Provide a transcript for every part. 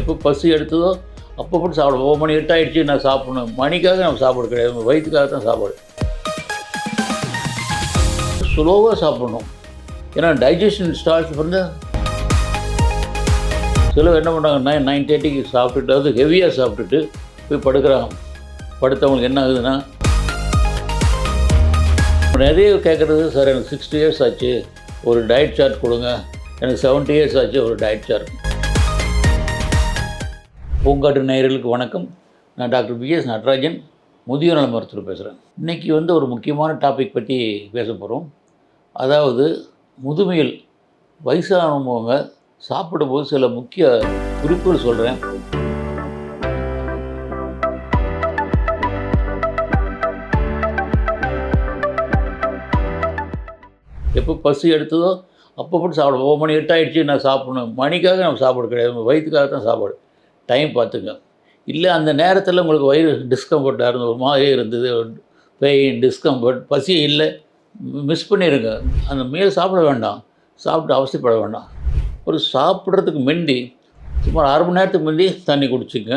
எப்போ பசி எடுத்ததோ அப்போ போட்டு சாப்பிடுவோம். ஒவ்வொரு மணி எட்டு நான் சாப்பிடணும். மணிக்காக நம்ம சாப்பாடு கிடையாது. வயிற்றுக்காக தான் சாப்பாடு. ஸ்லோவாக சாப்பிடணும். ஏன்னா டைஜஷன் ஸ்டார்ட் பண்ண. சிலர் என்ன பண்ணுறாங்க நைன் நைன் தேர்ட்டிக்கு சாப்பிட்டுட்டு அது ஹெவியாக சாப்பிட்டுட்டு போய் படுக்கிறாங்க. படுத்தவங்களுக்கு என்ன ஆகுதுன்னா நிறைய கேட்குறது சார் எனக்கு சிக்ஸ்டி இயர்ஸ் ஆச்சு. ஒரு டயட் சார்ட் கொடுங்க. எனக்கு செவன்ட்டி இயர்ஸ் ஆச்சு ஒரு டயட் சார்ட் பூங்காட்டு நேயர்களுக்கு வணக்கம். நான் டாக்டர் பிஎஸ் நடராஜன் முதியோர் நல மருத்துவர் பேசுகிறேன் இன்றைக்கி வந்து ஒரு முக்கியமான டாபிக் பற்றி பேச போகிறோம் அதாவது முதுமையில் வயசானவங்க சாப்பிடும்போது சில முக்கிய குறிப்புகள் சொல்கிறேன் எப்போ பசி எடுத்ததோ அப்போ போட்டு சாப்பிடுவோம். ஒவ்வொரு மணி எட்டாயிடுச்சு நான் சாப்பிடணும். மணிக்காக நம்ம சாப்பாடு கிடையாது. வயிற்றுக்காக தான் சாப்பாடு. டைம் பார்த்துங்க இல்லை அந்த நேரத்தில் உங்களுக்கு வயிறு டிஸ்கம்ஃபர்ட்டாக இருந்தது ஒரு மாதிரி இருந்தது பெயின் டிஸ்கம்ஃபர்ட் பசி இல்லை மிஸ் பண்ணிடுங்க அந்த மீல் சாப்பிட வேண்டாம். சாப்பிட்டு அவசியப்பட வேண்டாம். ஒரு சாப்பிட்றதுக்கு முந்தி சுமார் அரை மணி நேரத்துக்கு முந்தி தண்ணி குடிச்சிங்க.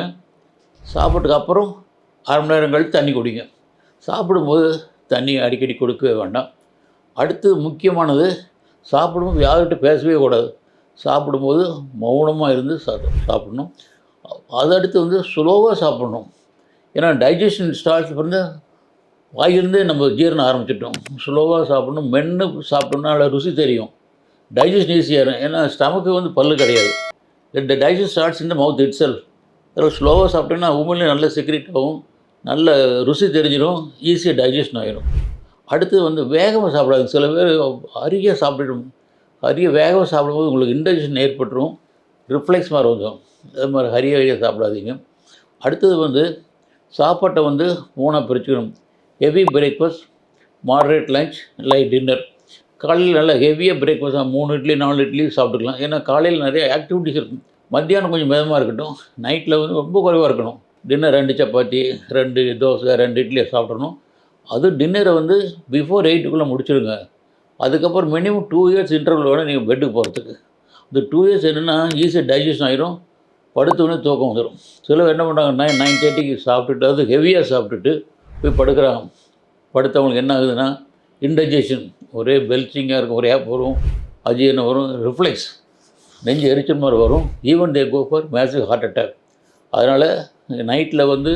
சாப்பிட்டதுக்கு அப்புறம் அரை மணி நேரம் கழித்து தண்ணி குடிங்க. சாப்பிடும்போது தண்ணி அடிக்கடி கொடுக்கவே வேண்டாம். அடுத்து முக்கியமானது சாப்பிடும்போது யார்கிட்ட பேசவே கூடாது. சாப்பிடும்போது மௌனமாக இருந்து சாப்பிடணும். அது அடுத்து வந்து ஸ்லோவாக சாப்பிடணும். ஏன்னா டைஜஷன் ஸ்டார்ட் வந்து வாயிலிருந்தே நம்ம ஜீரணம் ஆரம்பிச்சிட்டோம். ஸ்லோவாக சாப்பிடணும் மென்று சாப்பிட்டோம்னா அதில் ருசி தெரியும். டைஜஷன் ஈஸியாக இருக்கும். ஏன்னா ஸ்டமக்கு வந்து பல்லு கிடையாது. இந்த டைஜஷன் ஸ்டார்ட்ஸ் இந்த மவுத் இட் செல்ஃப் அதில் ஸ்லோவாக சாப்பிட்டோன்னா உண்மையிலே நல்ல சீக்ரெட் ஆகும். நல்ல ருசி தெரிஞ்சிடும் ஈஸியாக டைஜஷன் ஆகிடும் அடுத்து வந்து வேகமாக சாப்பிடாது சில பேர் அரிய சாப்பிடும் அரிய வேகமாக சாப்பிடும்போது உங்களுக்கு இன்டைஜஷன் ஏற்பட்டுரும். ரிஃப்ளெக்ஸ் மாதிரி வந்துடும் அது மாதிரி ஹரிய ஹரிய சாப்பிடாதீங்க. அடுத்தது வந்து சாப்பாட்டை வந்து மூணாக பிரிச்சுக்கணும். Heavy breakfast moderate lunch light dinner காலையில் நல்லா ஹெவியாக பிரேக்ஃபாஸ்ட் மூணு இட்லி நாலு இட்லி சாப்பிட்டுக்கலாம். ஏன்னா காலையில் நிறைய ஆக்டிவிட்டிஸ் இருக்கும். மத்தியானம் கொஞ்சம் மிதமாக இருக்கட்டும். நைட்டில் வந்து ரொம்ப குறைவாக இருக்கணும். டின்னர் ரெண்டு சப்பாத்தி ரெண்டு தோசை ரெண்டு இட்லியை சாப்பிடணும். அது டின்னரை வந்து பிஃபோர் எயிட்டுக்குள்ளே முடிச்சிடுங்க அதுக்கப்புறம் மினிமம் டூ இயர்ஸ் இன்டர்வல் வேணும் நீங்கள் பெட்டுக்கு போகிறதுக்கு இந்த டூ இயர்ஸ் என்னென்னா ஈஸியாக டைஜஷன் ஆகிரும் படுத்தோடனே தூக்கம் வந்துடும் சிலர் என்ன பண்ணுறாங்க நைன் நைன் தேர்ட்டிக்கு சாப்பிட்டுட்டு அது ஹெவியாக சாப்பிட்டுட்டு போய் படுக்கிறாங்க. படுத்தவங்களுக்கு என்ன ஆகுதுன்னா இன்டைஜஷன் ஒரே பெல்ச்சிங்காக இருக்கும் ஒரே வரும் அஜீரணம் வரும் ரிஃப்ளெக்ஸ் நெஞ்சு எரிச்சல் மாதிரி வரும். Even they go for massive heart attack அதனால் நைட்டில் வந்து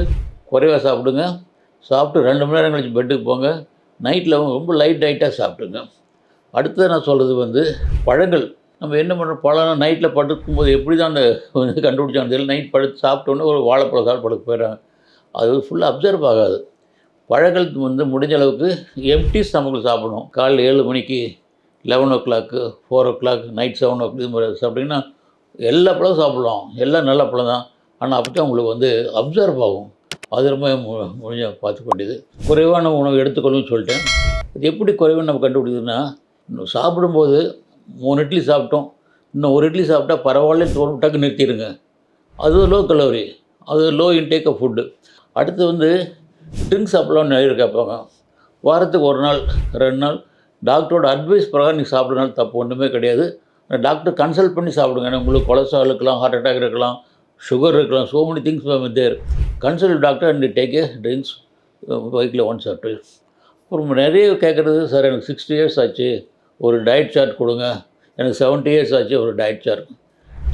குறைவாக சாப்பிடுங்க. சாப்பிட்டு ரெண்டு மணி நேரம் கழிச்சு பெட்டுக்கு போங்க. நைட்டில் ரொம்ப லைட் லைட்டாக சாப்பிடுங்க. அடுத்தது நான் சொல்கிறது வந்து பழங்கள். நம்ம என்ன பண்ணுறோம் பழம் நைட்டில் படுக்கும்போது எப்படி தான் அந்த வந்து கண்டுபிடிச்சாங்க தெரியல. நைட் படுத்து சாப்பிட்டோன்னே ஒரு வாழைப்பழம் சாப்பிட்டு படுக்க போயிடுறாங்க. அது ஃபுல்லாக அப்சர்வ் ஆகாது. பழங்கள் வந்து முடிஞ்ச அளவுக்கு எம்டி ஸ்டமக்கில் சாப்பிடணும். காலையில் ஏழு மணிக்கு லெவன் ஓ clock four o'clock night seven o'clock இது மாதிரி சாப்பிட்டிங்கன்னா எல்லா பழம் சாப்பிடலாம். எல்லாம் நல்ல பழம் தான். ஆனால் அப்படி தான் உங்களுக்கு வந்து அப்சர்வ் ஆகும். அது ரொம்ப மு- முடிஞ்ச பார்த்துக்க வேண்டியது. குறைவான உணவு எடுத்துக்கணும்னு சொல்லிட்டேன். இது எப்படி குறைவான நம்ம கண்டுபிடிக்குதுன்னா சாப்பிடும்போது மூணு இட்லி சாப்பிட்டோம். இன்னும் ஒரு இட்லி சாப்பிட்டா பரவாயில்ல தோணும். நிறுத்திடுங்க. அது லோ கலோரி அது லோ இன்டேக் ஆஃப் ஃபுட்டு அடுத்து வந்து ட்ரிங்க்ஸ் சாப்பிடலாம்னு நிறைய கேட்பாங்க வாரத்துக்கு ஒரு நாள் ரெண்டு நாள். டாக்டரோட அட்வைஸ் பிரகாரம் நீங்கள் சாப்பிட்றதுனால தப்பு ஒன்றுமே கிடையாது. டாக்டர் கன்சல்ட் பண்ணி சாப்பிடுங்க. ஏன்னா உங்களுக்கு கொலஸ்ட்ரால் இருக்கலாம் ஹார்ட் அட்டாக் இருக்கலாம் சுகர் இருக்கலாம் so many things there consult doctor and take a drinks வீக்கில் ஒன்ஸ் ஆர் டூ அப்புறம் நிறைய கேட்குறது சார் எனக்கு சிக்ஸ்டி இயர்ஸ் ஆச்சு. ஒரு டயட் சார்ட் கொடுங்க. எனக்கு செவன்ட்டி இயர்ஸ் ஆச்சு ஒரு டயட் சார்ட்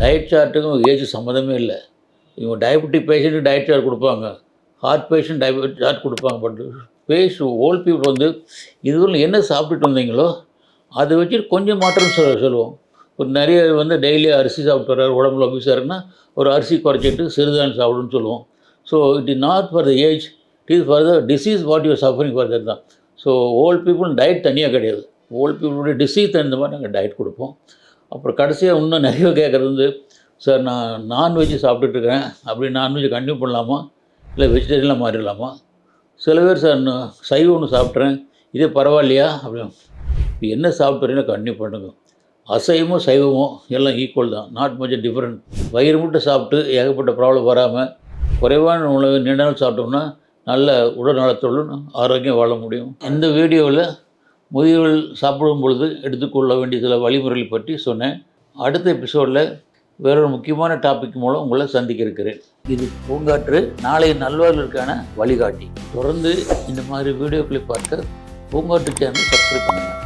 டயட் சார்ட்டுக்கும் ஏஜ் சம்மந்தமே இல்லை. இவங்க டயபெட்டிக் பேஷண்ட்டுக்கு டயட் சார்ட் கொடுப்பாங்க. ஹார்ட் பேஷண்ட் டயபெட்டிக் சார்ட் கொடுப்பாங்க. பட் பேஷ் ஓல்ட் பீப்புள் வந்து இதுவரை என்ன சாப்பிட்டுட்டு வந்தீங்களோ அதை வச்சு கொஞ்சம் மாற்றம் சொல் சொல்லுவோம் ஒரு நிறைய வந்து டெய்லி அரிசி சாப்பிட்டு வர்றாரு உடம்புல அபிசாருன்னா ஒரு அரிசி குறைச்சிட்டு சிறுதானியம் சாப்பிடுன்னு சொல்லுவோம். So it is not for the age it is for the disease what you're suffering for that தான். ஸோ ஓல்ட் பீப்புள் டயட் தனியாக கிடையாது. ஓல்ட் பீப்புளுடைய டிசீஸ் தகுந்த மாதிரி நாங்கள் டயட் கொடுப்போம். அப்புறம் கடைசியாக இன்னும் நிறைய கேட்குறது வந்து சார் நான் நான்வெஜ் சாப்பிட்டுட்ருக்கேன் அப்படி நான்வெஜ் கண்டினியூ பண்ணலாமா? இல்லை வெஜிடேரியனாக மாறிடலாமா? சில பேர் சார் நான் சைவம் ஒன்று சாப்பிட்றேன் இதே பரவாயில்லையா? அப்படின்னு இப்போ என்ன சாப்பிட்றீங்களோ கண்டினியூ பண்ணுங்க. அசைவமும் சைவமோ எல்லாம் ஈக்குவல் தான். நாட் மச் டிஃப்ரெண்ட் வயிறு மட்டும் சாப்பிட்டு ஏகப்பட்ட ப்ராப்ளம் வராமல் குறைவான உணவு நீண்ட நாள் சாப்பிட்டோம்னா நல்ல உடல் நலத்தோடு ஆரோக்கியம் வாழ முடியும். இந்த வீடியோவில் முதியவர்கள் சாப்பிடும் பொழுது எடுத்துக்கொள்ள வேண்டிய சில வழிமுறைகள் பற்றி சொன்னேன். அடுத்த எபிசோடில் வேறொரு முக்கியமான டாபிக் மூலம் உங்களை சந்திக்க இருக்கிறேன் இது பூங்காற்று நாளைய நல்வாழ்வுக்கான வழிகாட்டி. தொடர்ந்து இந்த மாதிரி வீடியோக்களை பார்க்க பூங்காற்று சேனல் சப்ஸ்கிரைப் பண்ணுங்கள்